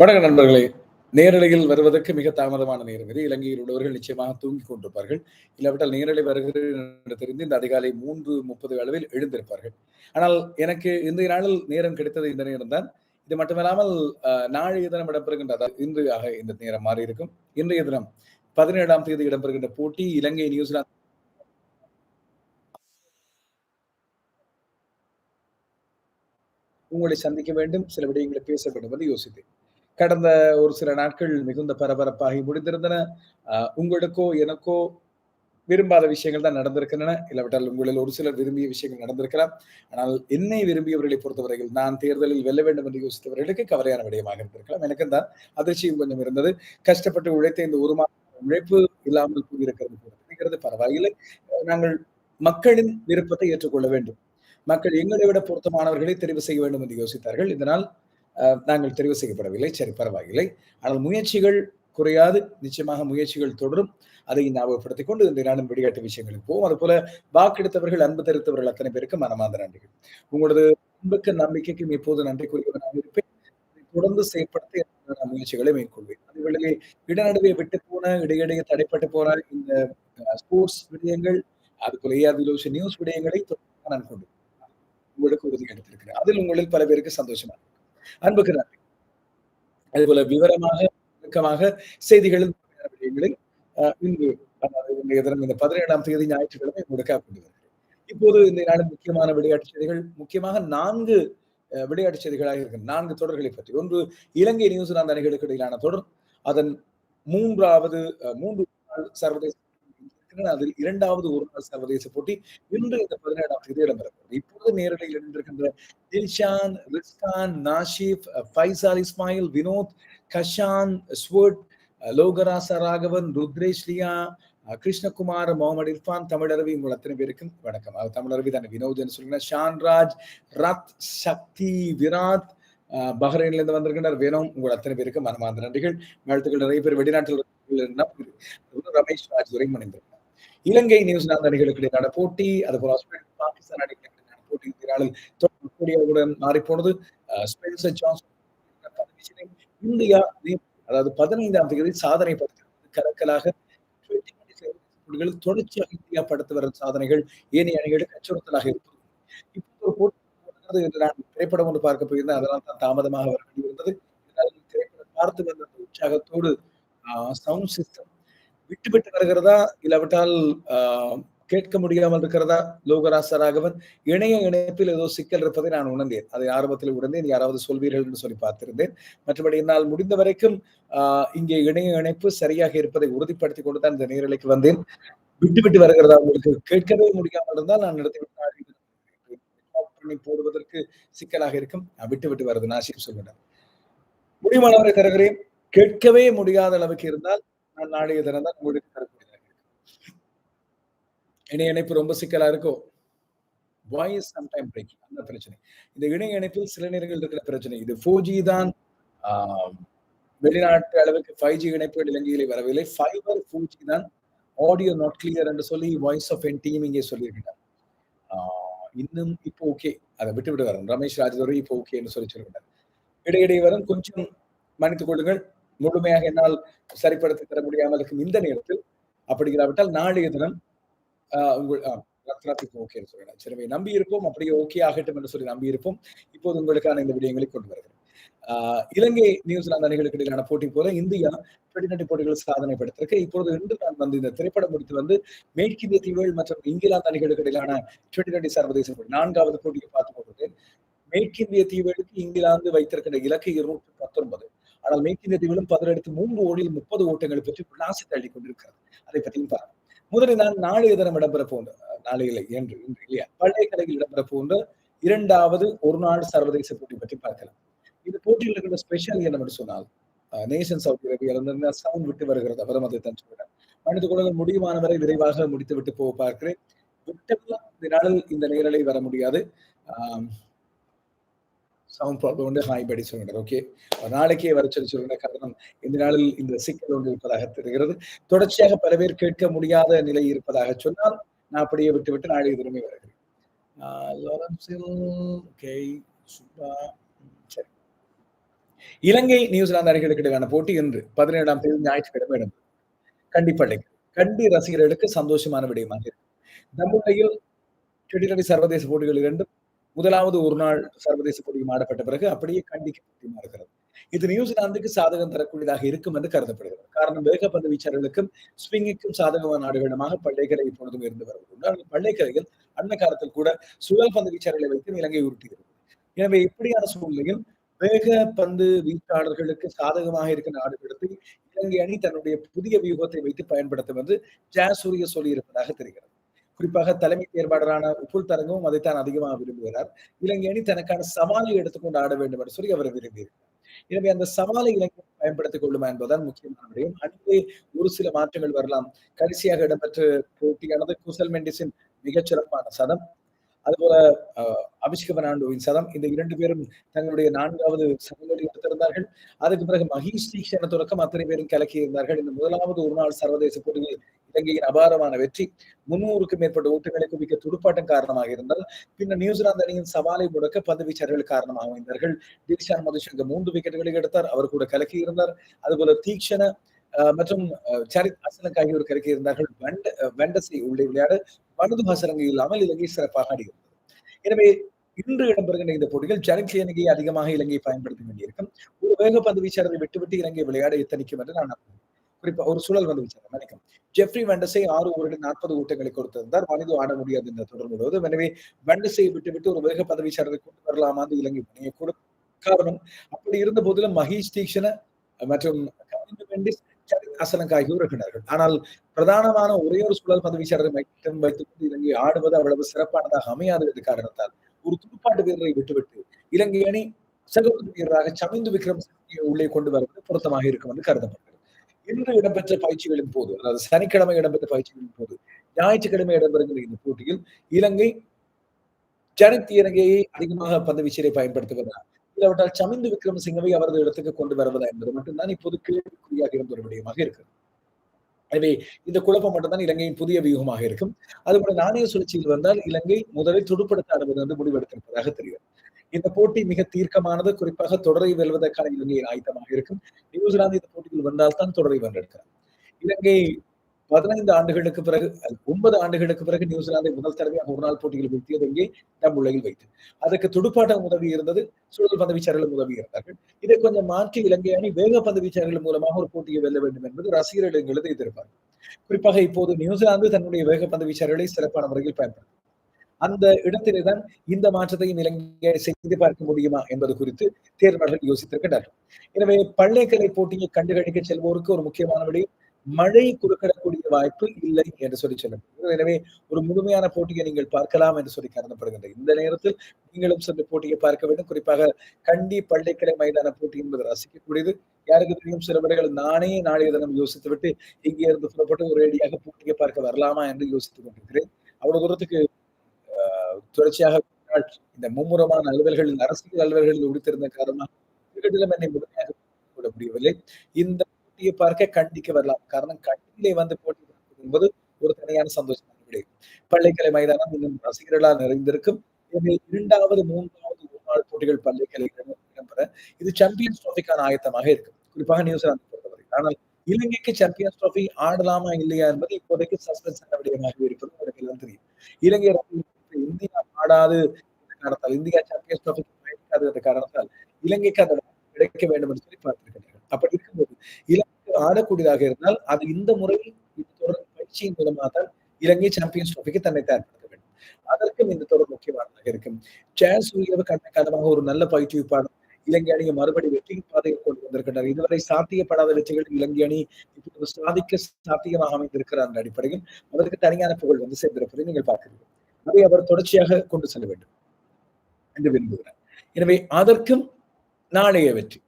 வணக்க நண்பர்களே நேரலையில் வருவதற்கு மிக தாமதமான நேரம் இது. இலங்கையில் உள்ளவர்கள் நிச்சயமாக தூங்கிக் கொண்டிருப்பார்கள். இல்லாவிட்டால் நேரலை வருகிறது என்று தெரிந்து இந்த அதிகாலை மூன்று முப்பது அளவில் எழுந்திருப்பார்கள். ஆனால் எனக்கு இன்றைய நாளில் நேரம் கிடைத்தது இந்த நேரம் தான். இது மட்டுமில்லாமல் நாளைய தினம் இடம்பெறுகின்ற அதாவது இன்று ஆக இந்த நேரம் மாறி இருக்கும் இன்றைய தினம் பதினேழாம் தேதி இடம்பெறுகின்ற போட்டி இலங்கை நியூசிலாந்து உங்களை சந்திக்க வேண்டும். சில விடயங்களை பேச வேண்டும் என்று யோசித்தேன். கடந்த ஒரு சில நாட்கள் மிகுந்த பரபரப்பாகி முடிந்திருந்தன. உங்களுக்கோ எனக்கோ விரும்பாத விஷயங்கள் தான் நடந்திருக்கின்றன. இல்லாவிட்டால் உங்களில் ஒரு சிலர் விரும்பிய விஷயங்கள் நடந்திருக்கலாம். ஆனால் என்னை விரும்பியவர்களை பொறுத்தவரையில் நான் தேர்தலில் வெல்ல வேண்டும் என்று யோசித்தவர்களுக்கு கவலையான விடயமாக இருந்திருக்கலாம். எனக்கு தான் அதிர்ச்சியும் கொஞ்சம் இருந்தது. கஷ்டப்பட்டு உழைத்த இந்த ஒரு மாத உழைப்பு இல்லாமல் போயிருக்கிறது பரவாயில்லை. நாங்கள் மக்களின் விருப்பத்தை ஏற்றுக்கொள்ள வேண்டும். மக்கள் எங்களை விட பொருத்தமானவர்களை தெரிவு செய்ய வேண்டும் என்று யோசித்தார்கள். இதனால் நாங்கள் தெரிவு செய்யப்படவில்லை. சரி பரவாயில்லை. ஆனால் முயற்சிகள் குறையாது. நிச்சயமாக முயற்சிகள் தொடரும். அதை ஞாபகப்படுத்திக் கொண்டு இந்த நாளும் வெளியாட்டு விஷயங்களுக்கு போவோம். அதுபோல வாக்கெடுத்தவர்கள் அன்பு தெரிவித்தவர்கள் அத்தனை பேருக்கு மனமார்ந்த நன்றிகள். உங்களது அன்புக்கு நம்பிக்கைக்கும் எப்போது நன்றி கூறியவராக இருப்பேன். தொடர்ந்து செயற்படுத்த முயற்சிகளை மேற்கொள்வேன். அதுகளிலே இடநடுவே விட்டு போன இடையிடையே தடைப்பட்டு போன இந்த ஸ்போர்ட்ஸ் விடயங்கள் அதுபோல ஏஆர் நியூஸ் விடயங்களை தொடர்ந்து நான் கொண்டு உங்களுக்கு உறுதி எடுத்திருக்கிறேன் அதில் உங்களில் பல பேருக்கு சந்தோஷமா. அன்புக்கு நன்றி அதுபோல விவரமாக நுணுக்கமாக செய்திகளில் விடயங்களில் இன்று இன்றைய தினம் இந்த பதினேழாம் தேதி ஞாயிற்றுக்கிழமை உங்களுக்காக கொண்டு வருகிறேன் இப்போது இந்த நாளின் முக்கியமான விளையாட்டு செய்திகள் முக்கியமாக நான்கு விளையாட்டு செய்திகளாக இருக்கு. நான்கு தொடர்களை பற்றி. ஒன்று இலங்கை நியூசிலாந்து அணிகளுக்கு இடையிலான தொடர். அதன் மூன்றாவது அஹ், மூன்று நாள் சர்வதேச போட்டி இருக்கின்றன. அதில் இரண்டாவது ஒரு நாள் சர்வதேச போட்டி இன்று இந்த பதினேழாம் தேதி இடம்பெறுகிறது இப்போது நேரடியில் இணைந்திருக்கின்ற தில்ஷான் ரிஸ்கான் நாஷிப் ஃபைசால் இஸ்மாயில் வினோத் கஷான் ஸ்வர்ட் லோகராச ராகவன் ருத்ரேஷ் லியா கிருஷ்ணகுமார் முகமது இர்ஃபான் தமிழரவி உங்கள் அத்தனை பேருக்கும் வணக்கம். அது தமிழரவி தானே வினோத் சொல்லுங்க ஷான்ராஜ் ரத் சக்தி விராத் அஹ், பஹ்ரைன்ல இருந்து வந்திருக்கின்றார். வேணும் உங்கள் அத்தனை பேருக்கும் மனமார்ந்த நன்றிகள். வாழ்த்துக்கள் நிறைய பேர் வெளிநாட்டில் ரமேஷ் ராஜ் துரை மணிந்திருக்கிறார் இலங்கை நியூசிலாந்து அணிகளுக்கு இடையிலான போட்டி அதுபோல ஆஸ்திரேலியா பாகிஸ்தான் அணிகளுக்கு இடையிலான போட்டி இந்த நாளில் தொடர்புடையவுடன் மாறி போனது ஸ்பென்சர் ஜான்சன் இந்தியா அதாவது பதினைந்தாம் தேதி சாதனை படுத்திருக்கிறது கலக்கலாக போட்டிகளில் தொடர்ச்சியாக இந்தியா படுத்து வரும் சாதனைகள் ஏனைய அணிகளுக்கு அச்சுறுத்தலாக இருப்பது. இப்போ ஒரு போட்டி என்று நான் திரைப்படம் ஒன்று பார்க்க போயிருந்தேன் அதனால் தான் தாமதமாக வர வேண்டியிருந்தது. திரைப்படம் பார்த்து வந்த உற்சாகத்தோடு சவுண்ட் சிஸ்டம் விட்டுவிட்டு வருகிறதா? இல்லாவிட்டால் கேட்க முடியாமல் இருக்கிறதா? லோகராச ராகவன் இணைய இணைப்பில் ஏதோ சிக்கல் இருப்பதை நான் உணர்ந்தேன். அதை ஆரம்பத்தில் உணர்ந்தேன். யாராவது சொல்வீர்கள் என்று சொல்லி பார்த்திருந்தேன். மற்றபடி என்னால் முடிந்த வரைக்கும் இங்கே இணைய இணைப்பு சரியாக இருப்பதை உறுதிப்படுத்திக் கொண்டு தான் இந்த நேரலைக்கு வந்தேன். விட்டு விட்டு வருகிறதா உங்களுக்கு கேட்கவே முடியாமல் இருந்தால் நான் நடத்தி பண்ணி போடுவதற்கு சிக்கலாக இருக்கும். நான் விட்டு விட்டு வருது நாசிக் சொல்கிறேன் முடியுமானவரை தருகிறேன்? கேட்கவே முடியாத அளவுக்கு இருந்தால் நான் நாளைய தினம் தான் உங்களுக்கு தரக்கூடியதாக இணைய இணைப்பு ரொம்ப சிக்கலா இருக்கோ வாய்ஸ் சம்டைம் பிரேக்கிங் அந்த பிரச்சனை. இந்த இணைய இணைப்பில் சில நேரங்கள் இருக்கிற பிரச்சனை. இது ஃபோர் ஜி தான். வெளிநாட்டு அளவுக்கு ஃபைவ் ஜி இணைப்புகள் இலங்கையிலே வரவில்லை. ஃபைபர் ஃபோர் ஜி தான். ஆடியோ நாட் கிளியர் என்று சொல்லி வாய்ஸ் ஆஃப் என் டீம் இங்கே சொல்லியிருக்கிறார். ஆஹ், இன்னும் இப்போ ஓகே அதை விட்டு விட்டு வரும் ரமேஷ் ராஜதுரை இப்போ ஓகே என்று சொல்லி சொல்லியிருக்கிறார் இடையிடையே வரும். கொஞ்சம் மன்னித்துக் கொள்ளுங்கள். முழுமையாக என்னால் சரிப்படுத்தி தர முடியாமல் இருக்கும் இந்த நேரத்தில். அப்படி இல்லாவிட்டால் நாளைய தினம் ஆஹ், உங்கள் ஆஹ், ரத்னாத்துக்கு ஓகே சொல்லுங்க சரி நம்பி இருப்போம் அப்படியே ஓகே ஆகட்டும் என்று சொல்லி நம்பி இருப்போம். இப்போது உங்களுக்கான இந்த விடயங்களை கொண்டு வருகிறேன். ஆஹ், இலங்கை நியூசிலாந்து அணிகளுக்கு இடையிலான போட்டி போல இந்தியா டுவெண்டி போட்டிகள் சாதனை படுத்திருக்கு இப்பொழுது இன்று நான் வந்து இந்த திரைப்படம் முடித்து வந்து மேற்கிந்திய தீவுகள் மற்றும் இங்கிலாந்து அணிகளுக்கு இடையிலான டுவெண்டி சர்வதேச போட்டி நான்காவது போட்டியை பார்த்து கொண்டது மேற்கிந்திய தீவுகளுக்கு இங்கிலாந்து வைத்திருக்கிற இலக்கு இருநூற்று பத்தொன்பது. ஆனால் மேற்கிந்திய தீவிலும் பதினெடுத்து மூன்று ஓடியில் முப்பது ஓட்டங்களை பற்றி விளாசி தள்ளி கொண்டிருக்கிறது அதை பற்றியும் பாருங்க முதலில் நான் நாளைய தினம் இடம்பெற போன்ற நாளையில என்று இன்று இல்லையா? பழைய கடையில் இடம்பெற போன்ற இரண்டாவது ஒரு நாள் சர்வதேச போட்டி பற்றி பார்க்கலாம். இந்த போட்டியில் இருக்கிற ஸ்பெஷல் என்னவென்று சொன்னால் நேஷன் சவுதி அரேபியா சவுண்ட் விட்டு வருகிறது. அவரும் அதை தான் சொல்றார் மனித குலங்கள் முடியுமானவரை விரைவாக முடித்து விட்டு போக பார்க்கிறேன். விட்டவெல்லாம் இந்த நாளில் இந்த நேரலை வர முடியாது. சவுண்ட் ப்ராப்ளம் உண்டு ஹாய் படி சொல்லுங்க ஓகே ஒரு நாளைக்கே வர சொல்லி சொல்லுங்க. காரணம் இந்த நாளில் இந்த சிக்கல் ஒன்று இருப்பதாக தெரிகிறது. தொடர்ச்சியாக பல பேர் கேட்க முடியாத நிலை இருப்பதாக சொன்னால் நான் அப்படியே விட்டு விட்டு நாளைய திரும்பி வருகிறேன். இலங்கை நியூசிலாந்து அணிகளுக்கு இடையிலான போட்டி இன்று பதினேழாம் தேதி ஞாயிற்றுக்கிழமை இடம் கண்டிப்பாக கண்டி ரசிகர்களுக்கு சந்தோஷமான விடயமாக இருக்கும் நம்முடைய சர்வதேச போட்டிகள் இரண்டும் முதலாவது ஒரு நாள் சர்வதேச போட்டியும் ஆடப்பட்ட பிறகு அப்படியே கண்டிக்கு மாறுகிறது. இது நியூசிலாந்துக்கு சாதகம் தரக்கூடியதாக இருக்கும் என்று கருதப்படுகிறது. காரணம் வேகப்பந்து வீச்சாளர்களுக்கும் ஸ்விங்குக்கும் சாதகமான நாடுகளிடமாக பள்ளைக்கரை இப்பொழுதும் இருந்து வருவது பள்ளைக்கரையில் அன்ன காலத்தில் கூட சுழல் பந்து வீச்சாளர்களை வைத்து இலங்கை உருட்டுகிறது எனவே இப்படியான சூழ்நிலையில் வேக பந்து வீச்சாளர்களுக்கு சாதகமாக இருக்கிற நாடுகளுக்கு இலங்கை அணி தன்னுடைய புதிய வியூகத்தை வைத்து பயன்படுத்தும் என்று ஜாசூரிய சொல்லி இருப்பதாக தெரிகிறது. குறிப்பாக தலைமை தேர்வாளரான உப்புல் தரங்கவும் அதைத்தான் அதிகமாக விரும்புகிறார். இலங்கை அணி தனக்கான சவாலை எடுத்துக்கொண்டு ஆட வேண்டும் என்று சொல்லி அவர் விரும்பியிருக்கிறார். எனவே அந்த சவாலை இலங்கை பயன்படுத்திக் கொள்ளுமா என்பதுதான் முக்கியமான விடயம். அங்கே ஒரு சில மாற்றங்கள் வரலாம். கடைசியாக இடம்பெற்ற போட்டியானது குசல் மெண்டிஸின் மிகச்சிறப்பான சதம். அதுபோல அபிஷேக பெர்னாண்டோவின் சதம். இந்த இரண்டு பேரும் தங்களுடைய நான்காவது சதங்களை எடுத்திருந்தார்கள் அதுக்கு பிறகு மகேஷ் தீக்ஷண தொடக்கம் அத்தனை பேரும் கலக்கி இருந்தார்கள். இந்த முதலாவது ஒரு நாள் சர்வதேச போட்டியில் இலங்கையின் அபாரமான வெற்றி. முன்னூறுக்கும் மேற்பட்ட ஓட்டுகளை குவிக்க துடுப்பாட்டம் காரணமாக இருந்தால் பின்னர் நியூசிலாந்து அணியின் சவாலை முடக்க பந்து வீச்சர்கள் காரணமாக அமைந்தார்கள். தில்ஷான் மதுசங்கர் மூன்று விக்கெட்டுகளை எடுத்தார். அவர் கூட கலக்கி இருந்தார். அதுபோல தீக்ஷண மற்றும் சரித் அசனக் ஆகியோர் கலக்கி இருந்தார்கள். வெண்டசி உள்ளே விளையாட வலது ஹசரங்கு இல்லாமல் இலங்கை சிறப்பாக ஆடுகிறது எனவே இன்று இடம்பெறுகின்ற இந்த போட்டிகள் ஜனித் இலங்கையை அதிகமாக இலங்கையை பயன்படுத்த வேண்டியிருக்கும். ஒரு வேகப்பந்து வீச்சாளரை விட்டுவிட்டு இலங்கை விளையாட எத்தனிக்கும் என்று நான் குறிப்பா ஒரு சூழல் வந்து விசாரம் நினைக்கும் ஜெஃப்ரி வெண்டஸை ஆறு ஓவரில் நாற்பது ஓட்டங்களை கொடுத்திருந்தார். மனித ஆட முடியாது என்ற தொடர் முழுவதும். எனவே வெண்டஸை விட்டுவிட்டு ஒரு வேக பதவி சாரரை கொண்டு வரலாமா என்று இலங்கை பணியை கூட காரணம் அப்படி இருந்த போதிலும் மகேஷ் தீக்ஷண மற்றும் அசனக் ஆகியோர் ஆனால் பிரதானமான ஒரே ஒரு சூழல் பதவி சாரரை மட்டும் வைத்துக் கொண்டு இலங்கை ஆடுவது அவ்வளவு சிறப்பானதாக அமையாது என்ற காரணத்தால் ஒரு துடுப்பாட்டு வீரரை விட்டுவிட்டு இலங்கை அணி சகோதர வீரராக சமிந்து விக்ரம் உள்ளே கொண்டு வருவது பொருத்தமாக இருக்கும் என்று கருதப்படுகிறது இன்று இடம்பெற்ற பயிற்சிகளின் போது அதாவது சனிக்கிழமை இடம்பெற்ற பயிற்சிகளின் போது ஞாயிற்றுக்கிழமை இடம்பெறுகிற இந்த போட்டியில் இலங்கை ஜனித் இலங்கையை அதிகமாக பந்து வீச்சலை பயன்படுத்துவதா இல்லாவிட்டால் சமிந்து விக்ரமசிங்கவை அவரது இடத்துக்கு கொண்டு வருவதா என்பது மட்டும்தான் இப்போது கேள்விக்குறியாக இருந்த ஒரு விடயமாக இருக்கிறது. எனவே இந்த குழப்பம் மட்டும்தான் இலங்கையின் புதிய வியூகமாக இருக்கும். அதுபோல நாணய சுழற்சியில் வந்தால் இலங்கை முதலில் துடுப்படுத்த ஆடுவது வந்து முடிவெடுத்திருப்பதாக தெரியும் இந்த போட்டி மிக தீர்க்கமானது குறிப்பாக தொடரை வெல்வதற்கான இலங்கையின் ஆயத்தமாக இருக்கும். நியூசிலாந்து இந்த போட்டியில் வந்தால் தான் தொடரை வென்றெடுக்கிறார். இலங்கை பதினைந்து ஆண்டுகளுக்கு பிறகு ஒன்பது ஆண்டுகளுக்கு பிறகு நியூசிலாந்தை முதல் தடவையாக ஒரு நாள் போட்டியில் வீழ்த்தியது இங்கே நம் உலகில் வைத்து. அதற்கு துடுப்பாட்டம் உதவி இருந்தது சுழல் பந்து வீச்சாளர்கள் உதவி இருந்தார்கள். இதை கொஞ்சம் மாற்றி இலங்கை அணி வேக பந்து வீச்சாளர்கள் மூலமாக ஒரு போட்டியை வெல்ல வேண்டும் என்பது ரசிகர்கள் எதிர்பார்ப்பு. குறிப்பாக இப்போது நியூசிலாந்து தன்னுடைய வேக பந்து வீச்சாளர்களை சிறப்பான முறையில் பயன்படுத்தும். அந்த இடத்திலே தான் இந்த மாற்றத்தையும் இலங்கையை செய்து பார்க்க முடியுமா என்பது குறித்து தேர்வாளர்கள் யோசித்திருக்கிறார்கள் எனவே பள்ளைக்கலை போட்டியை கண்டுகளிக்க செல்வோருக்கு ஒரு முக்கியமான விடயம் மழை குறுக்கிடக்கூடிய வாய்ப்பு இல்லை என்று சொல்லி சொல்லப்படுகிறது எனவே ஒரு முழுமையான போட்டியை நீங்கள் பார்க்கலாம் என்று சொல்லி கருதப்படுகின்ற இந்த நேரத்தில் நீங்களும் சென்று போட்டியை பார்க்க வேண்டும். குறிப்பாக கண்டி பள்ளிக்கடை மைதான போட்டி என்பது ரசிக்கக்கூடியது. யாருக்கு தெரியும்? சில பேர்கள் நானே நாளைய தினம் யோசித்து விட்டு இங்கே இருந்து புறப்பட்டு ஒரு அடியாக போட்டியை பார்க்க வரலாமா என்று யோசித்துக் கொண்டிருக்கிறேன். அவ்வளவு தூரத்துக்கு தொடர்ச்சியாக இந்த மும்முரமான அலுவல்களில் அரசியல் அலுவல்களில் உடித்திருந்த காரணமாக என்னை முழுமையாக முடியவில்லை. இந்த போட்டியை பார்க்க கண்டிக்க வரலாம். காரணம் கண்டிலே வந்து போட்டி என்பது ஒரு தனியான சந்தோஷமான விடை. பள்ளிக்கலை மைதானம் இன்னும் ரசிகர்களால் நிறைந்திருக்கும். இரண்டாவது மூன்றாவது ஒரு நாள் போட்டிகள் பள்ளிக்கலை இடம்பெற இது சாம்பியன்ஸ் டிராஃபிக்கான ஆயத்தமாக இருக்கும். குறிப்பாக நியூசிலாந்து பொறுத்தவரை. ஆனால் இலங்கைக்கு சாம்பியன்ஸ் டிராஃபி ஆடலாமா இல்லையா என்பது இப்போதைக்கு சஸ்பென்ஸ் விடயமாக இருப்பது உங்களுக்கு எல்லாம் தெரியும். இலங்கை இந்தியா ஆடாது காரணத்தால் இந்தியா சாம்பியன்ஸ் டிராஃபி பயணிக்காது என்ற காரணத்தால் இலங்கைக்கு அந்த கிடைக்க வேண்டும் என்று சொல்லி பார்த்திருக்கிறார்கள் அப்படி இருக்கும்போது இலங்கை ஆடக்கூடியதாக இருந்தால் அது இந்த முறை தொடர் பயிற்சியின் மூலமாக தான் இலங்கை சாம்பியன்ஸ் டிராஃபிக்கு தன்னை தயார்படுத்த வேண்டும். அதற்கும் இந்த தொடர் முக்கியமானதாக இருக்கும். சான்ஸ் உயர்வு கண்ணக்காலமாக ஒரு நல்ல பயிற்றுவிப்பாளர் இலங்கை அணியை மறுபடி வெற்றி பாதையை கொண்டு வந்திருக்கின்றனர் இதுவரை சாத்தியப்படாத வெற்றிகள் இலங்கை அணி இப்போது சாதிக்க சாத்தியமாக அமைந்திருக்கிறார் என்ற அடிப்படையில் அவருக்கு தனியான புகழ் வந்து சேர்ந்திருப்பதை நீங்கள் பார்க்கிறீர்கள். அதை அவர் தொடர்ச்சியாக கொண்டு செல்ல வேண்டும். என்று விரும்புகிறார். எனவே அதற்கும் நாளைய வெற்றி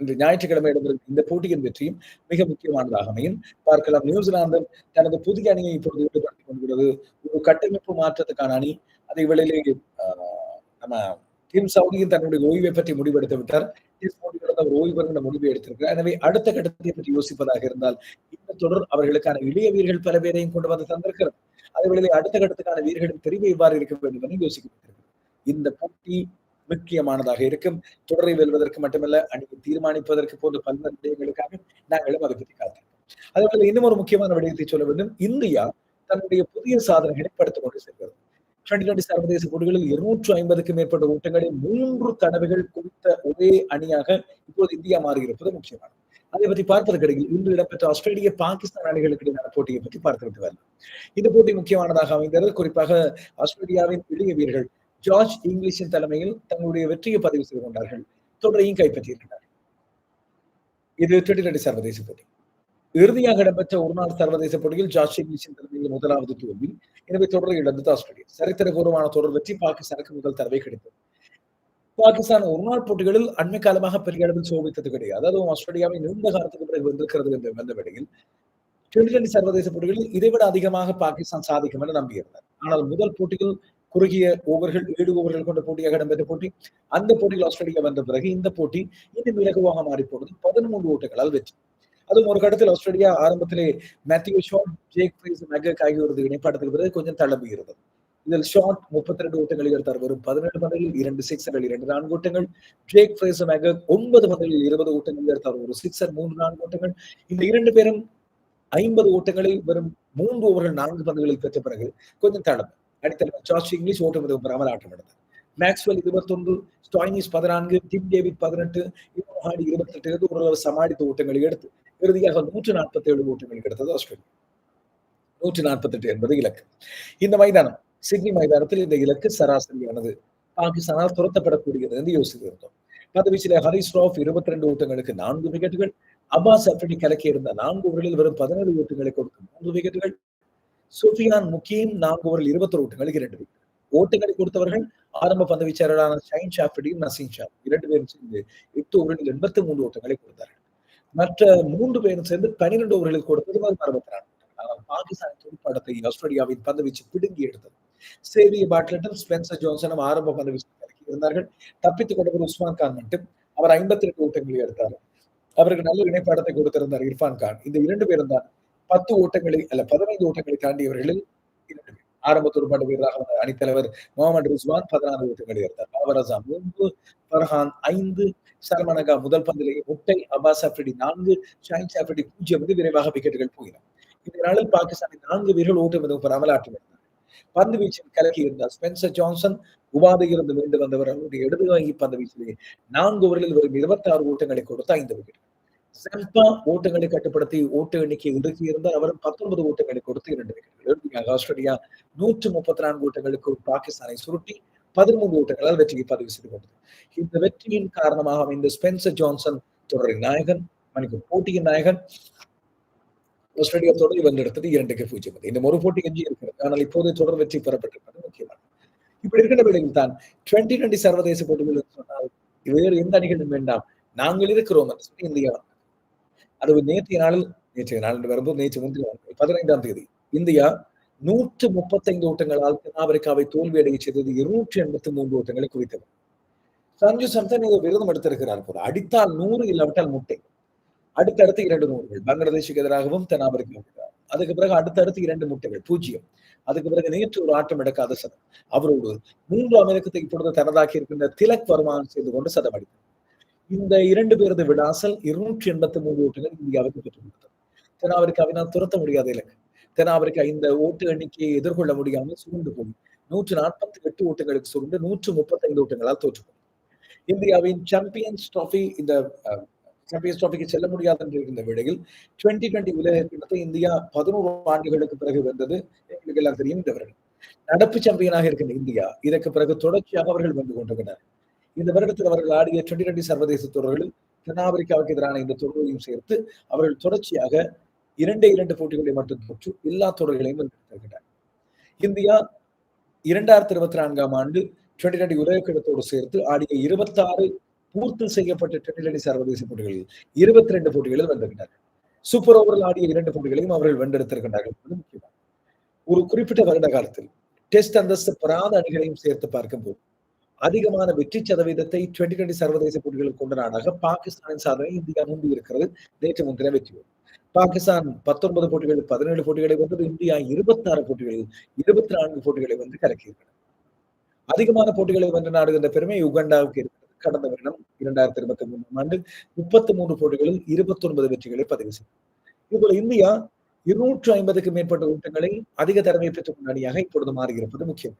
இன்று ஞாயிற்றுக்கிழமை இடம்பெறும் இந்த போட்டியின் வெற்றியும் மிக முக்கியமானதாக அமையும். பார்க்கலாம் நியூசிலாந்து தனது புதிய அணியை இப்பொழுது ஈடுபடுத்திக் கொண்டுள்ளது ஒரு கட்டமைப்பு மாற்றத்துக்கான அணி அதே வேளையிலே நம்ம டீம் சவுதியின் தன்னுடைய ஓய்வை பற்றி முடிவெடுத்து விட்டார். அவர் ஓய்வு பெறுகிற எடுத்திருக்கிறார். எனவே அடுத்த கட்டத்தை பற்றி யோசிப்பதாக இருந்தால் இந்த தொடர் அவர்களுக்கான இளைய வீரர்கள் பல பேரையும் கொண்டு வந்து தந்திருக்கிறது. அதே வேளையில் அடுத்த கட்டத்துக்கான வீரர்களின் தெரிவு எவ்வாறு இருக்க வேண்டும் என யோசிக்கப்பட்டிருக்கிறது. இந்த போட்டி முக்கியமானதாக இருக்கும். தொடரை வெல்வதற்கு மட்டுமல்ல அணியை தீர்மானிப்பதற்கு போன்ற பல்வேறு விடயங்களுக்காக நாங்களும் அதை பற்றி காத்திருக்கோம். அதேபோல இன்னும் ஒரு முக்கியமான விடயத்தை சொல்ல வேண்டும். இந்தியா தன்னுடைய புதிய சாதனைகளை படுத்துக் கொண்டு செல்கிறது. டுவெண்டி டுவெண்டி சர்வதேச போட்டிகளில் இருநூற்று ஐம்பதுக்கும் மேற்பட்ட ஓட்டங்களை மூன்று தடவைகள் குறித்த ஒரே அணியாக இப்போது இந்தியா மாறியிருப்பது முக்கியமானது. அதை பற்றி பார்ப்பதற்கிடையில் இன்று இடம்பெற்ற ஆஸ்திரேலிய பாகிஸ்தான் அணிகளுக்கு இடையிலான போட்டியை பற்றி பார்த்துவிட்டு வரலாம். இந்த போட்டி முக்கியமானதாக அமைந்தது குறிப்பாக ஆஸ்திரேலியாவின் இளைய வீரர்கள் ஜார்ஜ் இங்கிலீஷின் தலைமையில் தங்களுடைய வெற்றியை பதிவு செய்து கொண்டார்கள். தொடரையும் கைப்பற்றியிருக்கிறார். இது டுவெண்டி சர்வதேச போட்டி. இறுதியாக இடம்பெற்ற ஒருநாள் சர்வதேச போட்டியில் ஜார்ஜ் இங்கிலீஷின் தலைமையில் முதலாவது தோல்வி. எனவே தொடரை இழந்தது ஆஸ்திரேலியா. சரித்திரபூர்வமான தொடர் வெற்றி பாகிஸ்தானுக்கு முதல் தடவை கிடைத்தது. பாகிஸ்தான் ஒருநாள் போட்டிகளில் அண்மை காலமாக பெரிய அளவில் சோபித்தது கிடையாது. அதுவும் ஆஸ்திரேலியாவை நீண்ட காலத்துக்கு பிறகு வந்திருக்கிறது என்று வந்த வேளையில் டுவெண்டி டுவெண்டி சர்வதேச போட்டிகளில் இதைவிட அதிகமாக பாகிஸ்தான் சாதிக்கும் என நம்பியிருந்தார். ஆனால் முதல் போட்டியில் குறுகிய ஓவர்கள் ஏழு ஓவர்கள் கொண்ட போட்டியாக இடம்பெற்ற போட்டி. அந்த போட்டியில் ஆஸ்திரேலியா வந்த பிறகு இந்த போட்டி இன்னும் இலகுவாக மாறி போனது பதிமூன்று ஓட்டங்களால் வெற்றி. அதுவும் ஒரு கட்டத்தில் ஆஸ்திரேலியா ஆரம்பத்திலே Matthew Short Jake Fraser McGurk ஆகியோரது இணைப்பாட்டத்துக்கு பிறகு கொஞ்சம் தளம்பி இருந்தது. இதில் ஷாட் முப்பத்தி ரெண்டு ஓட்டங்களில் எடுத்தார் வரும் பதினெட்டு பந்துகளில் இரண்டு சிக்ஸர்கள் இரண்டு நான்கு ஓட்டங்கள். ஜேக் ஃப்ரேஸ் மெகக் ஒன்பது பந்துகளில் இருபது ஓட்டங்கள் எடுத்தார் ஒரு சிக்ஸர் மூன்று நான்கு ஓட்டங்கள். இந்த இரண்டு பேரும் ஐம்பது ஓட்டங்களில் வெறும் மூன்று ஓவர்கள் நான்கு பந்துகளில் பெற்ற பிறகு கொஞ்சம் தளம்பு. அடித்தளம் ஜார்ஜ் இங்கிலீஷ் ஓட்டுமது எதுவும் ஆட்டம் எடுத்தார் மேக்ஸ்வெல் இருபத்தொன்று ஸ்டாயினிஸ் பதினான்கு டிம் டேவிட் பதினெட்டு ஹாடி இருபத்தெட்டு ஓரளவு சமாளித்த ஓட்டங்களை எடுத்து இறுதியாக நூற்று நாற்பத்தி ஏழு ஓட்டங்கள் எடுத்தது ஆஸ்திரேலியா. நூற்று நாற்பத்தி எட்டு என்பது இலக்கு. இந்த மைதானம் சிட்னி மைதானத்தில் இந்த இலக்கு சராசரியானது. பாகிஸ்தானால் துரத்தப்படக்கூடியது என்று யோசித்திருந்தோம். பதவிச்சில ஹரிஸ் ராஃப் இருபத்தி ரெண்டு ஓட்டங்களுக்கு நான்கு விக்கெட்டுகள் அப்பாஸ் அப்டி கலக்கி இருந்த நான்கு ஓவர்களில் வெறும் பதினேழு ஓட்டங்களை கொடுக்கும் மூன்று விக்கெட்டுகள். சுஃபியான் முகீம் நான்கு ஓவரில் இருபத்தொரு ஓட்டங்களுக்கு இரண்டு விக்கெட். ஓட்டங்களை கொடுத்தவர்கள் ஆரம்ப பந்து வீச்சாளரான ஷைன் ஷாஃபிடியும் நசீம் ஷா இரண்டு பேரும் சேர்ந்து எட்டு ஓவரில் எண்பத்தி மூன்று ஓட்டங்களை கொடுத்தார்கள். மற்ற மூன்று பேரும் சேர்ந்து பனிரெண்டு ஓவர்களுக்கு கொடுத்தது அறுபத்தி நான்கு ஆனால் பாகிஸ்தான் துடுப்பாட்டத்தை ஆஸ்திரேலியாவின் பந்து வீச்சு பிடுங்கி எடுத்தது. சேவிய பாட்லட்டும் ஸ்பென்சர் ஜோன்சனும் ஆரம்ப பந்து வீச்சு இருந்தார்கள். தப்பித்துக் கொண்டவர் உஸ்மான் கான் மட்டும் அவர் ஐம்பத்தி ரெண்டு ஓட்டங்களை எடுத்தார். அவருக்கு நல்ல இணைப்பாடத்தை கொடுத்திருந்தார் இர்ஃபான் கான். இந்த இரண்டு பேரும் தான் பத்து ஓட்டங்களை அல்ல பதினைந்து ஓட்டங்களை தாண்டியவர்களில் இரண்டு பேர். ஆரம்ப துடுப்பாட்ட வீரராக வந்த அணித்தலைவர் முகமது ரிஸ்வான் பதினாறு ஓட்டங்களை எடுத்தார். பாபர் அசாம் மூன்று ஃபர்ஹான் ஐந்து சல்மனகா முதல் பந்திலேயே முட்டை அபாஸ் அப்ரிடி நான்கு ஷாயின் சாப்ரிடி பூஜ்ஜியம் வந்து விரைவாக விக்கெட்டுகள் போயின. இந்த நாளில் பாகிஸ்தானின் நான்கு வீரர்கள் ஓட்டம் எதுவும் பெறாமல் ஆட்டம் பந்து வீச்சில் கலக்கி இருந்தார் ஸ்பென்சர் ஜான்சன். உபாதையிலிருந்து மீண்டு வந்தவர் அவருடைய இடது வாங்கி பந்து வீச்சிலே நான்கு ஓவர்களில் வரும் இருபத்தி ஆறு ஓட்டங்களை கொடுத்து ஐந்து விக்கெட்டுகள். செம்பா ஓட்டங்களை கட்டுப்படுத்தி ஓட்ட எண்ணிக்கை இறுக்கி இருந்தால் அவரும் பத்தொன்பது ஓட்டங்களை கொடுத்து இரண்டு விக்கெட்டுகள் இறுதியாக ஆஸ்திரேலியா நூற்று முப்பத்தி நான்கு ஓட்டுகளுக்கு பாகிஸ்தானை சுருட்டி பதிமூன்று ஓட்டுகளால் வெற்றியை பதிவு செய்து கொண்டது. இந்த வெற்றியின் காரணமாக அமைந்த ஸ்பென்சர் ஜான்சன் தொடரின் நாயகன் மணிக்கு போட்டியின் நாயகன் ஆஸ்திரேலியா தொடர் வென்றெடுத்தது இரண்டுக்கு பூஜ்ஜியம் இந்த ஒரு போட்டி எஞ்சி இருக்கிறது. ஆனால் இப்போது தொடர் வெற்றி பெறப்பட்டிருப்பது முக்கியமானது. இப்படி இருக்கிற வேளையில் தான் டுவெண்டி டுவெண்டி சர்வதேச போட்டிகள் சொன்னால் வேறு எந்த அணிகளும் வேண்டாம். நாங்கள் இருக்கிறோம் என்று சொல்லி இந்தியா அது நேற்றைய நாளில் நேற்றைய நாள் வரும்போது நேற்று முந்தைய பதினைந்தாம் தேதி இந்தியா நூற்று முப்பத்தைந்து ஓட்டங்களால் தென்னாப்பிரிக்காவை தோல்வியடைய செய்தது இருநூற்றி எண்பத்தி மூன்று ஓட்டங்களை குவித்தது. சஞ்சு சம்சன் இதை எடுத்திருக்கிறார் போல. அடித்தால் நூறு இல்லாவிட்டால் முட்டை. அடுத்தடுத்து இரண்டு நூறுகள். பங்களாதேஷுக்கு எதிராகவும் தென்னாப்பிரிக்கா அதுக்கு பிறகு அடுத்தடுத்து இரண்டு முட்டைகள். பூஜ்ஜியம். அதுக்கு பிறகு நேற்று ஒரு ஆட்டம் எடுக்காத சதம். அவரோடு மூன்று அமெரிக்கத்தை இப்பொழுது தனதாக்கி இருக்கின்ற திலக் வருமானம் செய்து கொண்டு சதம் அடித்தார். இந்த இரண்டு பேரது விடாசல் இருநூற்றி எண்பத்தி மூன்று ஓட்டுகள் இந்தியாவுக்கு பெற்றுக் கொடுத்தது தென்னாப்பிரிக்காவினால் துரத்த முடியாத இலக்கு. அவருக்கு இந்த ஓட்டு எண்ணிக்கையை எதிர்கொள்ள முடியாமல் சுருண்டு போய் நூற்று நாற்பத்தி எட்டு ஓட்டுகளுக்கு சுருண்டு நூற்று முப்பத்தி ஐந்து ஓட்டுகளால் தோற்று இந்தியாவின் சாம்பியன்ஸ் டிராஃபி இந்த சாம்பியன்ஸ் டிராஃபிக்கு செல்ல முடியாது என்று இருந்த வேளையில் டுவெண்டி டுவெண்டி உலக கிண்ணத்தை இந்தியா பதினோரு ஆண்டுகளுக்கு பிறகு வந்தது எங்களுக்கு எல்லாம் தெரியும் இந்த வருடம். நடப்பு சாம்பியனாக இருக்கின்ற இந்தியா இதற்கு பிறகு தொடர்ச்சியாக அவர்கள் வந்து கொண்டிருக்கிறார் இந்த வருடத்தில் அவர்கள் ஆடிய டுவெண்டி டுவெண்டி சர்வதேச தொடர்களில் தென்னாப்பிரிக்காவுக்கு எதிரான இந்த தொடர்களையும் சேர்த்து அவர்கள் தொடர்ச்சியாக இரண்டே இரண்டு போட்டிகளை மட்டும் தோற்று எல்லா தொடர்களையும் வென்றிருக்கின்றனர் இந்தியா இரண்டாயிரத்தி இருபத்தி நான்காம் ஆண்டு டுவெண்டி டுவெண்டி உலகக்கிடத்தோடு சேர்த்து ஆடிய இருபத்தி ஆறு பூர்த்தி செய்யப்பட்ட டுவெண்டி டுவெண்டி சர்வதேச போட்டிகளில் இருபத்தி ரெண்டு போட்டிகளில் வென்றிருக்கிறார்கள். சூப்பர் ஓவரில் ஆடிய இரண்டு போட்டிகளையும் அவர்கள் வென்றெடுத்திருக்கின்றார்கள் என்பது ஒரு குறிப்பிட்ட வருட காலத்தில் டெஸ்ட் அந்தஸ்து பெறாத அணிகளையும் சேர்த்து பார்க்கும்போது அதிகமான வெற்றி சதவீதத்தை டுவெண்டி டுவெண்டி சர்வதேச போட்டிகளில் கொண்ட நாடாக பாகிஸ்தானின் சாதனை இந்தியா முந்தி இருக்கிறது. நேற்று முன்தின வெற்றி பாகிஸ்தான் பத்தொன்பது போட்டிகளில் பதினேழு போட்டிகளை வென்றது. இந்தியா இருபத்தி ஆறு போட்டிகளில் இருபத்தி நான்கு போட்டிகளை வந்து கலக்கியிருக்கிறது. அதிகமான போட்டிகளை வென்ற நாடுகின்ற பெருமை உகண்டாவுக்கு இருக்கிறது. கடந்த வருடம் இரண்டாயிரத்தி இருபத்தி மூணாம் ஆண்டு முப்பத்தி மூன்று போட்டிகளில் இருபத்தி ஒன்பது வெற்றிகளை பதிவு செய்தது. இதுபோல இந்தியா இருநூற்று ஐம்பதுக்கு மேற்பட்ட ஊட்டங்களை அதிக திறமை பெற்ற முன்னாடியாக இப்பொழுது மாறியிருப்பது முக்கியம்.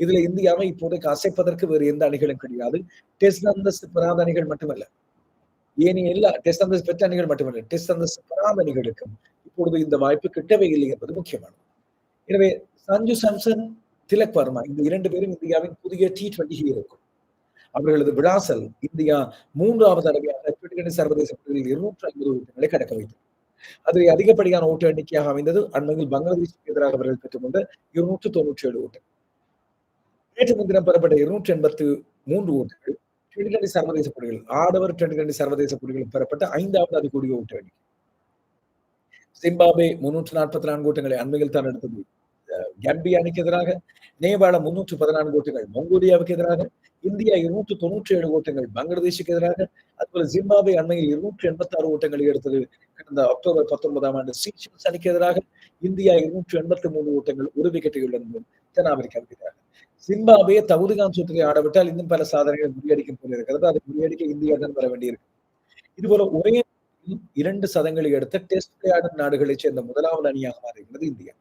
இதுல இந்தியாவை இப்போதைக்கு அசைப்பதற்கு வேறு எந்த அணிகளும் கிடையாது. டெஸ்ட் அந்தஸ்து பெறாத அணிகள் மட்டுமல்ல. ஏனைய எல்லா டெஸ்ட் அந்தஸ்து பெற்ற அணிகள் மட்டுமல்ல டெஸ்ட் அந்தஸ்து பெறாத அணிகளுக்கும் இப்பொழுது இந்த வாய்ப்பு கிட்டவே இல்லை என்பது முக்கியமானது. எனவே சஞ்சு சாம்சன் திலக் வர்மா இந்த இரண்டு பேரும் இந்தியாவின் புதிய டி டுவெண்டி இருக்கும் அவர்களது விழாசல் இந்தியா மூன்றாவது தடவையாக சர்வதேச போட்டிகளில் இருநூற்று ஐம்பது ஓட்டங்களை கடக்க வைத்தது. அதில் அதிகப்படியான ஓட்ட எண்ணிக்கையாக அமைந்தது. அண்மையில் பங்களாதேஷுக்கு எதிராக அவர்கள் பெற்றுக்கொண்ட இருநூற்று தொன்னூற்றி ஏழு ஓட்டங்கள். நேற்று முன்தினம் பெறப்பட்ட இருநூற்றி எண்பத்து மூன்று ஓட்டுகள் டுவெண்டி டுவெண்டி சர்வதேச போட்டிகள் ஆடவர் டுவெண்டி டுவெண்டி சர்வதேச போட்டிகள் பெறப்பட்ட ஐந்தாவது அதிகூடிய ஓட்டு எண்ணிக்கை ஜிம்பாபே முன்னூற்று நாற்பத்தி நான்கு ஓட்டங்களை அண்மையில் தான் எடுத்தது. கம்பி அணிக்கு எதிராக நேபாளம் முன்னூற்று பதினான்கு ஓட்டங்கள் மங்கோலியாவுக்கு எதிராக இந்தியா இருநூற்று தொன்னூற்றி ஏழு ஓட்டங்கள் பங்களாதேஷுக்கு எதிராக அதுபோல ஜிம்பாபே அண்மையில் இருநூற்றி எண்பத்தி ஆறு ஓட்டங்களை எடுத்தது. கடந்த அக்டோபர் பத்தொன்பதாம் ஆண்டு சீஷல்ஸ் அணிக்கு எதிராக இந்தியா இருநூற்று எண்பத்தி மூணு ஓட்டங்கள் ஒரு விக்கெட்டை தென்னாப்பிரிக்காவுக்கு எதிராக. ஜிம்பாபே தகுதிகான் சுற்றிலே ஆடவிட்டால் இன்னும் பல சாதனைகள் முறியடிக்கும் போல இருக்கிறது. அதை முறியடிக்க இந்தியா தான் வர வேண்டியிருக்கு. இதுபோல ஒரே இரண்டு சதங்களை எடுத்த டெஸ்ட் விளையாடும் நாடுகளைச் சேர்ந்த முதலாவது அணியாக மாறுகிறது இந்தியா.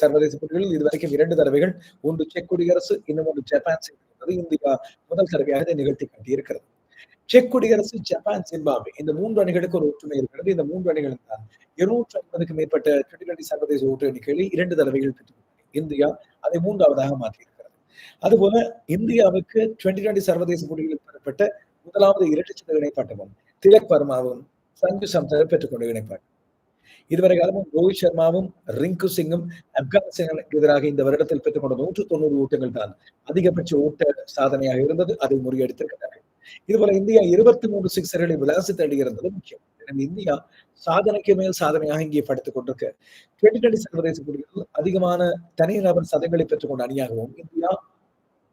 சர்வதேச போட்டிகளில் இதுவரைக்கும் இரண்டு தடவைகள் ஒன்று செக் குடியரசு இன்னும் ஒன்று ஜப்பான் இந்தியா முதல் தடவையாக இதை நிகழ்த்தி காட்டியிருக்கிறது. செக் குடியரசு ஜப்பான் சிம்பாபே இந்த மூன்று அணிகளுக்கு ஒரு ஒற்றுமை இருக்கிறது. இந்த மூன்று அணிகளும் தான் இருநூற்றி ஐம்பதுக்கு மேற்பட்ட டுவெண்டி சர்வதேச ஓட்டு எண்ணிக்கையில் இரண்டு தடவைகள் பெற்றுள்ளது இந்தியா அதை மூன்றாவதாக மாற்றியிருக்கிறது அதுபோல இந்தியாவுக்கு டுவெண்டி டுவெண்டி சர்வதேச போட்டிகளில் பெறப்பட்ட முதலாவது இரண்டு சத இணைப்பாட்டமும் திலக் வர்மாவும் சஞ்சு சம்சர் பெற்றுக்கொண்ட இணைப்பாட்டம். இதுவரை காலமும் ரோஹித் சர்மாவும் ரிங்கு சிங்கும் ஆப்கானிஸ்தானுக்கு எதிராக இந்த வருடத்தில் பெற்றுக்கொண்ட நூற்று தொண்ணூறு ஓட்டங்கள் தான் அதிகபட்ச ஓட்ட சாதனையாக இருந்தது. அதை முறியடித்திருக்கிறார்கள். இதுபோல இந்தியா இருபத்தி மூன்று சிக்ஸர்களை விளாசி தேடி இருந்தது முக்கியம். இந்தியா சாதனைக்கு மேல் சாதனையாக இங்கே படுத்துக் கொண்டிருக்கு. டுவெண்டி டுவெண்டி சர்வதேச போட்டிகளில் அதிகமான தனிநபர் சதங்களை பெற்றுக்கொண்ட அணியாகவும் இந்தியா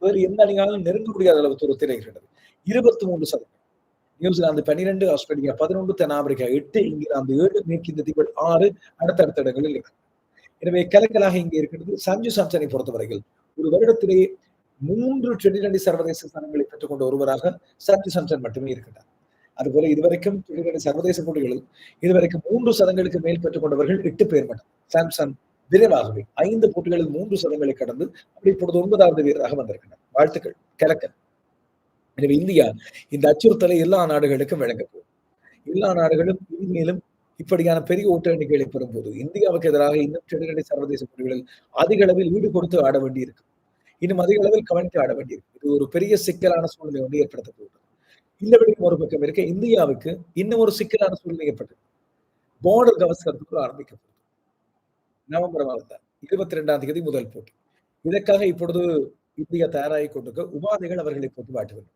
வேறு எந்த அணியாலும் நெருங்க முடியாத அளவு தூரத்தில் இருக்கிறது இருபத்தி மூன்று சதவீதம். நியூசிலாந்து பன்னிரெண்டு ஆஸ்திரேலியா பதினொன்று தென்னாப்பிரிக்கா எட்டு இங்கிலாந்து ஏழு மேற்கிந்த தீவுகள் ஆறு அடுத்தடுத்த இடங்களில் இருக்கிறது எனவே கலக்கலாக இங்கே இருக்கிறது சஞ்சு சாம்சனை பொறுத்தவரையில் ஒரு வருடத்திலேயே மூன்று டுவெண்டி டுவெண்டி சர்வதேச ஸ்தானங்களை பெற்றுக்கொண்ட ஒருவராக சஞ்சு சாம்சன் மட்டுமே இருக்கிறார் அதுபோல இதுவரைக்கும் டுவெண்டி சர்வதேச போட்டிகளில் இதுவரைக்கும் மூன்று சதங்களுக்கு மேல் பெற்றுக்கொண்டவர்கள் எட்டு பேர் மட்டும். சாம்சன் விரைவாகவே ஐந்து போட்டிகளில் மூன்று சதங்களை கடந்து அப்படி இப்பொழுது ஒன்பதாவது வீரராக வந்திருக்கிறார். வாழ்த்துக்கள். கலக்கல். எனவே இந்தியா இந்த அச்சுறுத்தலை எல்லா நாடுகளுக்கும் வழங்க போகும் எல்லா நாடுகளும் இனிமேலும் இப்படியான பெரிய ஓட்ட எண்ணிக்கைகளை பெறும்போது இந்தியாவுக்கு எதிராக இன்னும் டுவெண்டி சர்வதேச போட்டிகளில் அதிக அளவில் ஈடு கொடுத்து ஆட வேண்டியிருக்கு. இன்னும் அதிக அளவில் கவனித்து ஆட வேண்டியிருக்கு. இது ஒரு பெரிய சிக்கலான சூழ்நிலை வந்து ஏற்படுத்த போகுது. இந்த விடையும் ஒரு பக்கம் இருக்க இந்தியாவுக்கு இன்னும் ஒரு சிக்கலான சூழ்நிலை ஏற்பட்டது பார்டர் கவசத்துக்குள் ஆரம்பிக்கப்படும் நவம்பர் மாதம் இருபத்தி ரெண்டாம் தேதி முதல் போட்டி. இதற்காக இப்பொழுது இந்தியா தயாராகி கொண்டிருக்க உபாதைகள் அவர்களை போட்டு வாட்டுகின்றன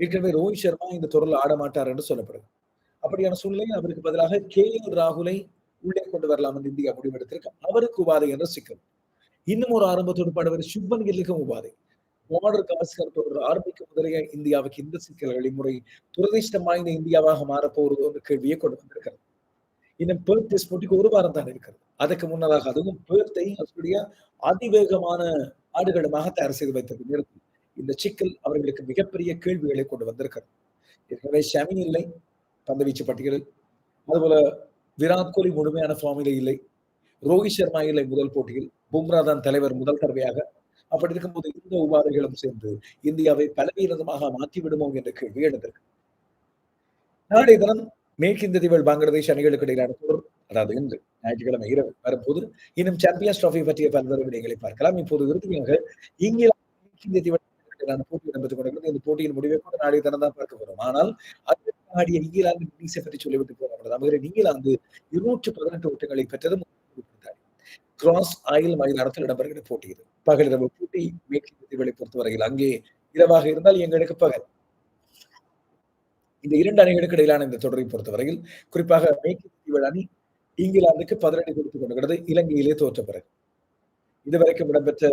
ஏற்கனவே ரோஹித் சர்மா இந்த தொடரில் ஆட மாட்டார் என்று சொல்லப்படுது அப்படியான சூழ்நிலை அவருக்கு பதிலாக கே எல் ராகுலை உள்ளே கொண்டு வரலாம் என்று இந்தியா முடிவெடுத்திருக்கு அவருக்கு உபாதை என்ற சிக்கல். இன்னும் ஒரு ஆரம்ப பாடுவர் சுப்மன் கில்லுக்கும் உபாதை. பார்டர் கவஸ்கர் தொடர் ஆரம்பிக்கும் முதலே இந்தியாவுக்கு இந்த சிக்கல்கள் இம்முறை துரதிஷ்டம் வாய்ந்த இந்தியாவாக மாறப்போவது என்ற கேள்வியை கொண்டு வந்திருக்கிறது. இன்னும் பேர்த் டெஸ்ட் போட்டிக்கு ஒரு வாரம் தான் இருக்கிறது. அதுக்கு முன்னதாக அதுவும் பேர்த்தையும் ஆஸ்திரேலியா அதிவேகமான ஆடுகளமாக தயார் செய்து வைத்தது. நேரத்தில் இந்த சிக்கல் அவர்களுக்கு மிகப்பெரிய கேள்விகளை கொண்டு வந்திருக்கிறது. ஏற்கனவே ஷமி இல்லை பந்துவீச்சு பட்டியலில். அதுபோல விராட் கோலி முழுமையான ஃபார்மிலே இல்லை. ரோஹித் சர்மா இல்லை முதல் போட்டியில். பும்ரா தான் தலைவர் முதல் தடவையாக. அப்படி இருக்கும்போது இந்த உபாதைகளும் சேர்ந்து இந்தியாவை பலவீனமாக மாற்றி விடுமோ என்ற கேள்வி எழுந்திருக்கு. நாளைய தினம் மேற்கிந்திய தீவுகள் பங்களாதேஷ் அணிகளுக்கு இடையிலான தொடர் அதாவது இன்று ஞாயிற்றுக்கிழமை இரவு வரும்போது இன்னும் சாம்பியன்ஸ் டிராஃபி பற்றிய பல்வேறு விடயங்களை பார்க்கலாம். இப்போது இறுதியாக இங்கிலாந்து இந்திய போட்டி இடம்பெற்றுக் கொண்டிருக்கிறது. இந்த போட்டியின் முடிவை கூட நாளை தினம் பார்க்க போறோம். ஆனால் அது ஆடிய இங்கிலாந்து இன்னிங்ஸை பற்றி சொல்லிவிட்டு போறாங்க நமக்கு இங்கிலாந்து இருநூற்று பதினெட்டு ஓட்டங்களை பெற்றதும் கிராஸ் ஆயில் மைதானத்தில் இடம்பெறுகிற போட்டி இது. பகல் இரவு போட்டி மேற்கு தீவுகளை பொறுத்தவரையில் அங்கே இரவாக இருந்தால் எங்களுக்கு பகல். இந்த இரண்டு அணிகளுக்கு இடையிலான இந்த தொடரை பொறுத்தவரையில் குறிப்பாக மேற்கிந்திய அணி இங்கிலாந்துக்கு பதிலடி கொடுத்துக் கொண்டிருக்கிறது இலங்கையிலே தோற்ற பிறகு. இதுவரைக்கும் இடம்பெற்ற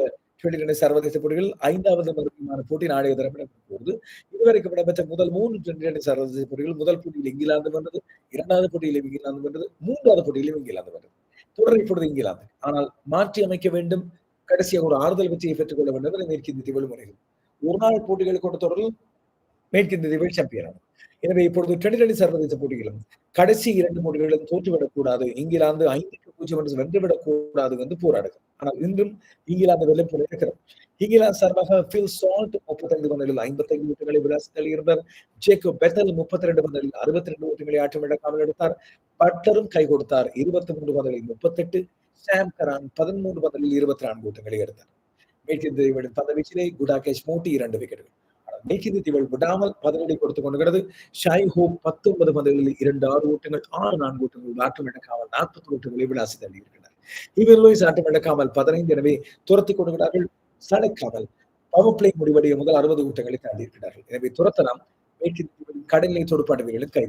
டுவெண்டி சர்வதேச போட்டிகள் ஐந்தாவது மறுபடியுமான போட்டி நாளைய தினம் இடம்பெறும் இதுவரைக்கும் இடம்பெற்ற முதல் மூன்று டுவெண்டி சர்வதேச போட்டிகள் முதல் போட்டியில் இங்கிலாந்து வந்தது இரண்டாவது போட்டியிலும் இங்கிலாந்து வந்தது மூன்றாவது போட்டியிலும் இங்கிலாந்து வந்தது தொடர் இப்பொழுது இங்கிலாந்து. ஆனால் மாற்றி அமைக்க வேண்டும் கடைசியாக ஒரு ஆறுதல் வெற்றியை பெற்றுக் கொள்ள வேண்டும் மேற்கிந்திய தீவுகள் முறைகள் ஒரு நாள் போட்டிகள் கொண்ட தொடரில் மேற்கிந்திய தீவுகள் சாம்பியன் எனவே இப்பொழுது டுவெண்டி சர்வதேச போட்டிகளும் கடைசி இரண்டு போட்டிகளிலும் தோற்றுவிடக் கூடாது இங்கிலாந்து ஐந்துக்கு பூஜ்ஜியம் என்று வென்றுவிடக் கூடாது என்று போராடுது ஆனால் இன்றும் இங்கிலாந்து வெல்லும் போல இருக்கிறது. இங்கிலாந்து சார்பாக பில் சால்ட் முப்பத்தைந்து பந்தலில் ஐம்பத்தைந்து ஓட்டுகளை விளாசி இருந்தார் ஜேக்கோ பெத்தல் முப்பத்தி ரெண்டு பந்தலில் அறுபத்தி ரெண்டு ஓட்டுகளை ஆட்டம் இழக்காமல் எடுத்தார். பட்டரும் கை கொடுத்தார். இருபத்தி மூன்று பந்தலில் முப்பத்தெட்டு. சாம் கரான் பதிமூன்று பந்தலில் இருபத்தி நான்கு ஓட்டங்களை எடுத்தார். பந்த வீச்சிலே குடாகேஷ் மூட்டி இரண்டு விக்கெட்டுகள். மேற்கிந்திய திவள் விடாமல் பதிலடி கொடுத்து கொண்டுகிறது ஷாய் ஹோப் பத்தொன்பது பந்துகளில் இரண்டு ஆறு ஓட்டங்கள் ஆறு நான்கு ஓட்டங்கள் ஆட்டம் இழக்காமல் நாற்பத்தி ஓட்டங்களை விளாசி தள்ளியிருக்கிறார். இவர் லூயிஸ் ஆட்டம் இழக்காமல் பதினைந்து எனவே துரத்தி கொண்டுகிறார்கள் சளைக்காமல் பவர் பிளே முடிவடைய முதல் அறுபது ஓட்டங்களை தாண்டி எனவே துரத்தலாம். மேற்கிந்திய கடலை தொடுப்பாட்டு வீரர்களும் கை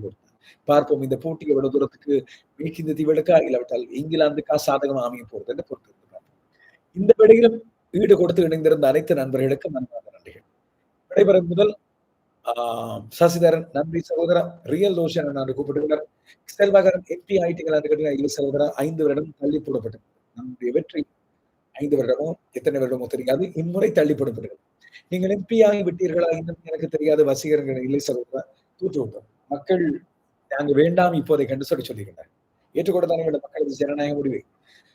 பார்ப்போம் இந்த போட்டி எவ்வளவு தூரத்துக்கு மேற்கிந்திய தீவுகளுக்கா இல்லாவிட்டால் இங்கிலாந்துக்கா சாதகம் அமைய போறது என்று பொறுத்து இந்த விடையிலும் ஈடு கொடுத்து இணைந்திருந்த அனைத்து நண்பர்களுக்கும் நன்றி நடைபெறும் முதல் சசிதரன் நன்றி சகோதரா ரியல் தோஷன் நான் கூப்பிட்டுள்ளார். செல்வாகரன் எம்பி ஆயிட்டீங்களா கேட்டீங்கன்னா இல்லை சகோதரா ஐந்து வருடம் தள்ளி போடப்பட்டது. நம்முடைய வெற்றி ஐந்து வருடமோ எத்தனை வருடமோ தெரியாது இம்முறை தள்ளி போடப்பட்டது. நீங்கள் எம்பி ஆகி விட்டீர்களா இன்னும் எனக்கு தெரியாத வசிகர்கள் இல்லை சகோதரா தூற்று விட்டோம். மக்கள் நாங்கள் வேண்டாம் இப்போதை கண்டு சொல்லி சொல்லுகின்றனர் ஏற்றுக்கொண்டதான வேண்ட மக்களது ஜனநாயக முடிவை.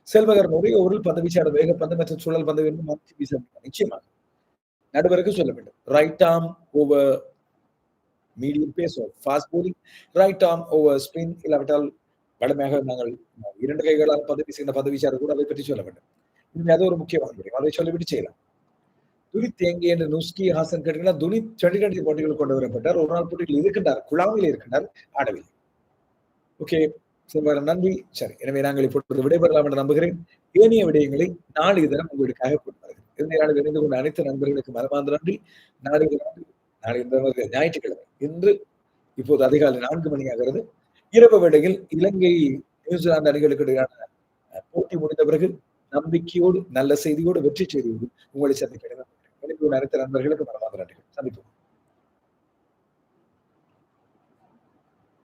செல்வகரன் ஒரே ஒரு பந்து வேக பந்து மற்றும் சூழல் பந்து வேண்டும் மாற்றி வீச நிச்சயமாக. நடுவருக்கு சொல்ல வேண்டும். Right arm over medium pace fast bowling right arm over spin இல்லாவிட்டால் வலிமையாக நாங்கள் இரண்டு கைகளால் பதவி செய்த பதவிச்சார் கூட அதை பற்றி சொல்ல வேண்டும். இனிமே அது ஒரு முக்கியமான முடியும் அதை சொல்லிவிட்டு செய்யலாம். துணி தேங்கி என்று நுஸ்கி ஹாசன் கேட்டீங்கன்னா துணி டுவெண்டி டுவெண்டி போட்டிகள் கொண்டு வரப்பட்டார். ஒரு நாள் போட்டியில் இருக்கின்றார் குழாமில் இருக்கின்றார் ஆடவில்லை. ஓகே நன்றி. சரி எனவே நாங்கள் இப்பொழுது விடைபெறலாம் என்று நம்புகிறேன். ஏனைய விடயங்களை நாளைய தினம் உங்களுக்காக கொண்டு வருகிறேன். இறுதி நாளில் இணைந்து கொண்ட அனைத்து நண்பர்களுக்கு மனமார்ந்த நன்றி. நாளை நாளை இந்த ஞாயிற்றுக்கிழமை. இன்று இப்போது அதிகாலை நான்கு மணி ஆகிறது இரவு வேளையில் இலங்கை நியூசிலாந்து அணிகளுக்கு இடையான போட்டி முடிந்த பிறகு நம்பிக்கையோடு நல்ல செய்தியோடு வெற்றி செய்தியோடு உங்களை சந்திக்கிறேன் அனைத்து நண்பர்களுக்கு மனமார்ந்த நன்றிகள். சந்திப்போம்.